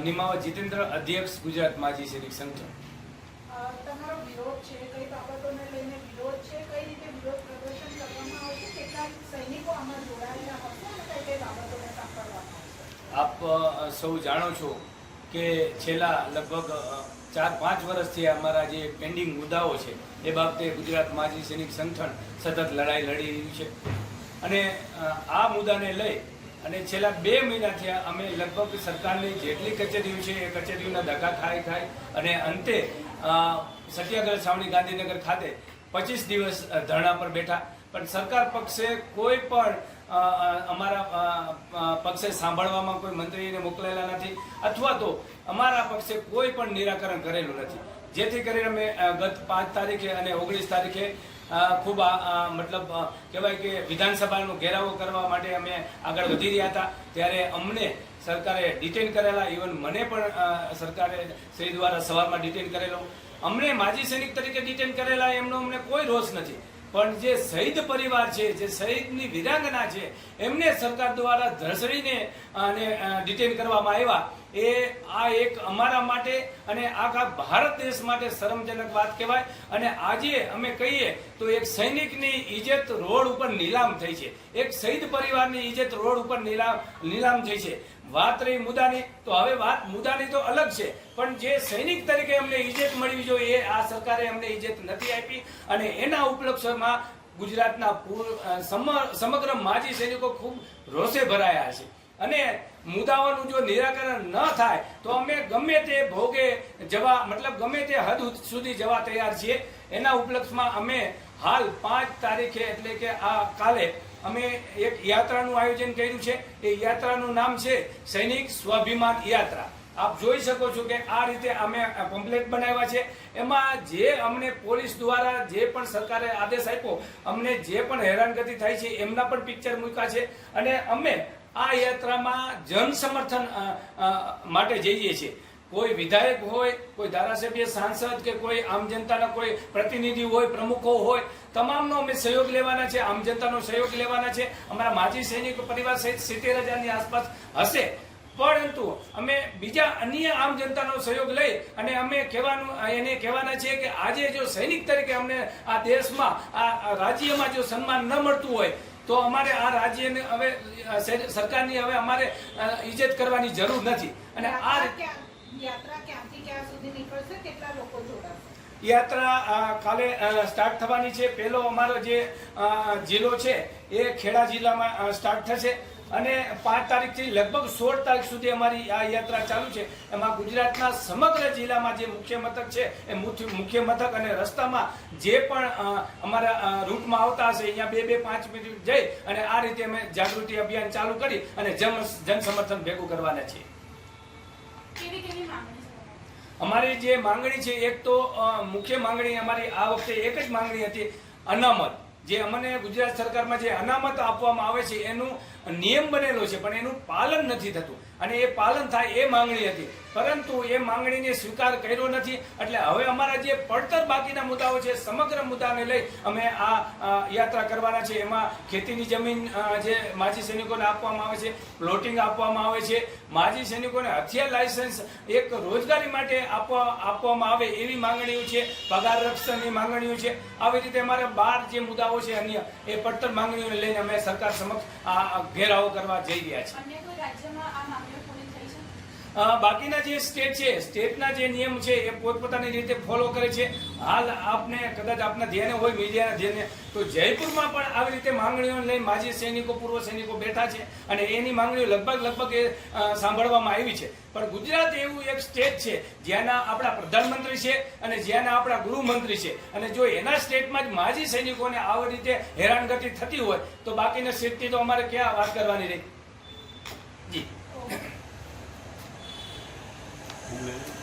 નિમાવા જીતેન્દ્ર અધ્યક્ષ ગુજરાત માજી સૈનિક સંગઠન તમારો વિરોધ છે કઈ બાબતોને લઈને વિરોધ છે કઈ રીતે વિરોધ પ્રદર્શન કરવામાં આવશે કેટલા સૈનિકો આમાં જોડાયેલા હશે અને કઈ કઈ બાબતોને સાંકળવામાં આપ સૌ જાણો છો કે છેલ્લા લગભગ ચાર પાંચ વર્ષથી અમારા જે પેન્ડિંગ મુદ્દાઓ છે એ બાબતે ગુજરાત માજી સૈનિક સંગઠન સતત લડાઈ લડી રહ્યું છે. અને આ મુદ્દાને લઈ અને છેલ્લા બે મહિનાથી અમે લગભગ સરકારની જેટલી કચેરીઓ છે, એ કચેરીઓના ધક્કા ખાઈ ખાઈ અને અંતે સત્યાગ્રહ સાવણી ગાંધીનગર ખાતે પચીસ દિવસ ધરણા પર બેઠા. પણ સરકાર પક્ષે કોઈ પણ અમારા પક્ષે સાંભળવામાં કોઈ મંત્રીને મોકલેલા નથી અથવા તો અમારા પક્ષે કોઈ પણ નિરાકરણ કરેલું નથી. જેથી કરીને અમે ગત પાંચ તારીખે અને ઓગણીસ તારીખે ખૂબ મતલબ કહેવાય કે વિધાનસભાનો ઘેરાવો કરવા માટે અમે આગળ વધી રહ્યા હતા. ત્યારે અમને સરકારે ડિટેન કરેલા ઇવન મને પણ સરકારે શ્રી દ્વારા સવારમાં ડિટેન કરેલો. અમને માજી સૈનિક તરીકે ડિટેન કરેલા, એમનો અમને કોઈ રોષ નથી. પણ જે શહીદ પરિવાર છે, જે શહીદની વિરાંગના છે, એમને સરકાર દ્વારા ધસડીને અને ડિટેન કરવામાં આવ્યા. એ આ એક અમારા માટે અને આખા ભારત દેશ માટે શરમજનક વાત કહેવાય. અને આજે અમે કહીએ તો એક સૈનિકની ઇજ્જત રોડ ઉપર નીલામ થઈ છે. એક શહીદ પરિવારની ઇજ્જત રોડ ઉપર નીલામ નીલામ થઈ છે. વાત રહી મુદ્દાની, તો હવે વાત મુદ્દાની તો અલગ છે. પણ જે સૈનિક તરીકે અમને ઇજ્જત મળવી જોઈએ આ સરકારે અમને ઇજ્જત નથી આપી અને એના ઉપલક્ષમાં ગુજરાતના સમગ્ર માજી સૈનિકો ખૂબ રોષે ભરાયા છે. અને મુદ્દાઓનું જો નિરાકરણ ન થાય, તો અમે ગમે તે ભોગે જવા, મતલબ ગમે તે હદ સુધી જવા તૈયાર છીએ. એના ઉપલક્ષમાં અમે હાલ પાંચ તારીખે એટલે કે આ કાલે અમે એક યાત્રાનું આયોજન કર્યું છે. એ યાત્રાનું નામ છે સૈનિક સ્વાભિમાન યાત્રા. આપ જોઈ શકો છો કે આ રીતે અમે પમ્પલેટ બનાવ્યા છે. એમાં જે અમને પોલીસ દ્વારા જે પણ સરકારે આદેશ આપ્યો, અમને જે પણ હેરાનગતિ થાય છે, એમના પણ પિક્ચર મૂક્યા છે. અને અમે આ યાત્રામાં જન સમર્થન માટે જઈએ છીએ. કોઈ વિધાયક હોય, કોઈ ધારાસભ્ય, સાંસદ કે કોઈ આમ જનતાના કોઈ પ્રતિનિધિ હોય, પ્રમુખો હોય, તમામનો અમે સહયોગ લેવાના છે, આમ જનતાનો સહયોગ લેવાના છે. અમારા માજી સૈનિક પરિવાર સહિત સિત્તેર હજારની આસપાસ હશે. પરંતુ અમે બીજા અન્ય આમ જનતાનો સહયોગ લઈ અને અમે કહેવાનું, એને કહેવાના છીએ કે આજે જો સૈનિક તરીકે અમને આ દેશમાં આ રાજ્યમાં જો સન્માન ન મળતું હોય તો અમારે આ રાજ્યને હવે સરકારની હવે અમારે અ, ઇજ્જત કરવાની જરૂર નથી. અને આ યાત્રા ક્યાંથી ક્યાં સુધી નીકળશે? કેટલા લોકો જોડાશે? યાત્રા કાલે સ્ટાર્ટ થવાની છે. પહેલો અમારો જે જિલ્લો છે એ ખેડા જિલ્લામાં સ્ટાર્ટ થશે. અને પાંચ તારીખથી લગભગ સોળ તારીખ સુધી અમારી આ યાત્રા ચાલુ છે. એમાં ગુજરાતના સમગ્ર જિલ્લામાં જે મુખ્ય મથક છે એ મુખ્ય મુખ્ય મથક અને રસ્તામાં જે પણ અમારા રૂટમાં આવતા હશે અહીંયા બે બે પાંચ મિનિટ જઈ અને આ રીતે અમે જાગૃતિ અભિયાન ચાલુ કરી અને જન જન સમર્થન ભેગું કરવાના છીએ. અમારી જે માંગણી છે એક તો મુખ્ય માંગણી અમારી આ વખતે એક જ માંગણી હતી અનામત. જે અમને ગુજરાત સરકારમાં જે અનામત આપવામાં આવે છે એનું નિયમ બનેલો છે, પણ એનું પાલન નથી થતું. અને એ પાલન થાય એ માંગણી હતી. પરંતુ એ માંગણીને સ્વીકાર કર્યો નથી. એટલે હવે અમારા જે પડતર બાકીના મુદ્દાઓ છે, સમગ્ર મુદ્દાને લઈ અમે આ યાત્રા કરવાના છે. એમાં ખેતીની જમીન જે માજી સૈનિકોને આપવામાં આવે છે, પ્લોટિંગ આપવામાં આવે છે. માજી સૈનિકોને હથિયાર લાયસન્સ એક રોજગારી માટે આપવા, આપવામાં આવે એવી માંગણીઓ છે, પગાર રક્ષણની માંગણીઓ છે. આવી રીતે અમારે બાર જે મુદ્દાઓ છે અન્ય, એ પડતર માંગણીઓને લઈને અમે સરકાર સમક્ષ આ ઘેરાવો કરવા જઈ રહ્યા છે. બાકીના જે સ્ટેટ છે, સ્ટેટના જે નિયમ છે, એ પોતપોતાની રીતે ફોલો કરે છે. હાલ આપને, કદાચ આપના ધ્યાને હોય, મીડિયાના ધ્યાને, તો જયપુરમાં પણ આવી રીતે માંગણીઓ લઈ માજી સૈનિકો, પૂર્વ સૈનિકો બેઠા છે અને એની માંગણીઓ લગભગ લગભગ એ સાંભળવામાં આવી છે. પણ ગુજરાત એવું એક સ્ટેટ છે, જ્યાંના આપણા પ્રધાનમંત્રી છે અને જ્યાંના આપણા ગૃહમંત્રી છે. અને જો એના સ્ટેટમાં જ માજી સૈનિકોને આવી રીતે હેરાનગતિ થતી હોય, તો બાકીના સ્ટેટથી તો અમારે ક્યાં વાત કરવાની રહી? જી. Mulher.